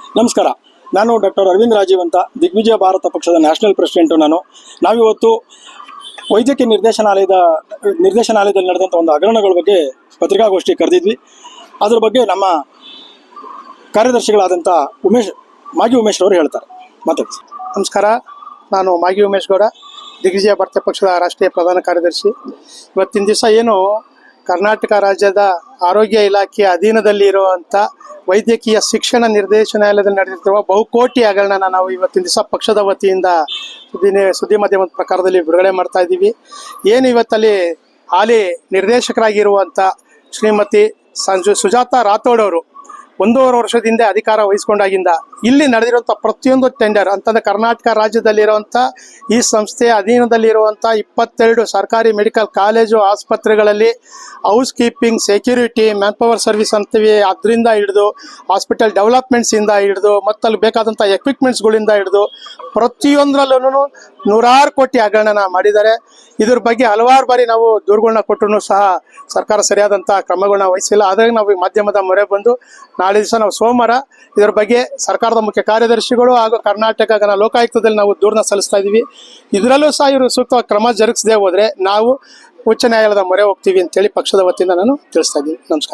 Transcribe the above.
ನಮಸ್ಕಾರ. ನಾನು ಡಾಕ್ಟರ್ ಅರವಿಂದ್ ರಾಜೀವ್ ಅಂತ, ದಿಗ್ವಿಜಯ ಭಾರತ ಪಕ್ಷದ ನ್ಯಾಷನಲ್ ಪ್ರೆಸಿಡೆಂಟು ನಾನು. ನಾವಿವತ್ತು ವೈದ್ಯಕೀಯ ನಿರ್ದೇಶನಾಲಯದ, ನಿರ್ದೇಶನಾಲಯದಲ್ಲಿ ನಡೆದಂಥ ಒಂದು ಹಗರಣಗಳ ಬಗ್ಗೆ ಪತ್ರಿಕಾಗೋಷ್ಠಿ ಕರೆದಿದ್ವಿ. ಅದ್ರ ಬಗ್ಗೆ ನಮ್ಮ ಕಾರ್ಯದರ್ಶಿಗಳಾದಂಥ ಉಮೇಶ್ ಮಾಗಿ ಉಮೇಶ್ ಅವರು ಹೇಳ್ತಾರೆ. ಮಾತಾಡಿ. ನಮಸ್ಕಾರ. ನಾನು ಮಾಗಿ ಉಮೇಶ್ ಗೌಡ, ದಿಗ್ವಿಜಯ ಭಾರತ ಪಕ್ಷದ ರಾಷ್ಟ್ರೀಯ ಪ್ರಧಾನ ಕಾರ್ಯದರ್ಶಿ. ಇವತ್ತಿನ ದಿವಸ ಏನು ಕರ್ನಾಟಕ ರಾಜ್ಯದ ಆರೋಗ್ಯ ಇಲಾಖೆಯ ಅಧೀನದಲ್ಲಿ ಇರುವಂತ ವೈದ್ಯಕೀಯ ಶಿಕ್ಷಣ ನಿರ್ದೇಶನಾಲಯದಲ್ಲಿ ನಡೆದಿರುವ ಬಹುಕೋಟಿ ಹಗರಣನ ನಾವು ಇವತ್ತಿನ ದಿವಸ ಪಕ್ಷದ ವತಿಯಿಂದ ಸುದ್ದಿ ಸುದ್ದಿ ಮಾಧ್ಯಮದ ಪ್ರಕಾರದಲ್ಲಿ ಬಿಡುಗಡೆ ಮಾಡ್ತಾ ಇದ್ದೀವಿ. ಏನು ಇವತ್ತಲ್ಲಿ ಹಾಲಿ ನಿರ್ದೇಶಕರಾಗಿರುವಂಥ ಶ್ರೀಮತಿ ಸಂಜು ಸುಜಾತಾ ರಾಥೋಡ್ ಅವರು ಒಂದೂವರೆ ವರ್ಷದಿಂದ ಅಧಿಕಾರ ವಹಿಸ್ಕೊಂಡಾಗಿಂದ ಇಲ್ಲಿ ನಡೆದಿರುವಂಥ ಪ್ರತಿಯೊಂದು ಟೆಂಡರ್ ಅಂತಂದ್ರೆ ಕರ್ನಾಟಕ ರಾಜ್ಯದಲ್ಲಿರುವಂಥ ಈ ಸಂಸ್ಥೆಯ ಅಧೀನದಲ್ಲಿರುವಂಥ ಇಪ್ಪತ್ತೆರಡು ಸರ್ಕಾರಿ ಮೆಡಿಕಲ್ ಕಾಲೇಜು ಆಸ್ಪತ್ರೆಗಳಲ್ಲಿ housekeeping, security, manpower service ಅಂತೀವಿ ಅದರಿಂದ ಹಿಡಿದು, ಹಾಸ್ಪಿಟಲ್ ಡೆವಲಪ್ಮೆಂಟ್ಸಿಂದ ಹಿಡಿದು ಮತ್ತು ಅಲ್ಲಿ ಬೇಕಾದಂಥ ಎಕ್ವಿಪ್ಮೆಂಟ್ಸ್ಗಳಿಂದ ಹಿಡಿದು ಪ್ರತಿಯೊಂದರಲ್ಲೂ ನೂರಾರು ಕೋಟಿ ಹಗರಣನ ಮಾಡಿದ್ದಾರೆ. ಇದ್ರ ಬಗ್ಗೆ ಹಲವಾರು ಬಾರಿ ನಾವು ದೂರುಗಳನ್ನ ಕೊಟ್ಟರು ಸಹ ಸರ್ಕಾರ ಸರಿಯಾದಂಥ ಕ್ರಮಗಳನ್ನ ವಹಿಸಿಲ್ಲ. ಆದರೆ ನಾವು ಮಾಧ್ಯಮದ ಮೊರೆ ಬಂದು ನಾಳೆ ದಿವಸ ನಾವು ಸೋಮವಾರ ಇದರ ಬಗ್ಗೆ ಸರ್ಕಾರದ ಮುಖ್ಯ ಕಾರ್ಯದರ್ಶಿಗಳು ಹಾಗೂ ಕರ್ನಾಟಕ ಗಣ ಲೋಕಾಯುಕ್ತದಲ್ಲಿ ನಾವು ದೂರನ ಸಲ್ಲಿಸ್ತಾ ಇದ್ದೀವಿ ಇದರಲ್ಲೂ ಸಹ ಇವರು ಸೂಕ್ತ ಕ್ರಮ ಜರುಗಿಸದೆ ಹೋದ್ರೆ ನಾವು ಉಚ್ಚ ನ್ಯಾಯಾಲಯದ ಮೊರೆ ಹೋಗ್ತೀವಿ ಅಂತೇಳಿ ಪಕ್ಷದ ವತಿಯಿಂದ ನಾನು ತಿಳಿಸ್ತಾ ಇದ್ದೀನಿ. ನಮಸ್ಕಾರ.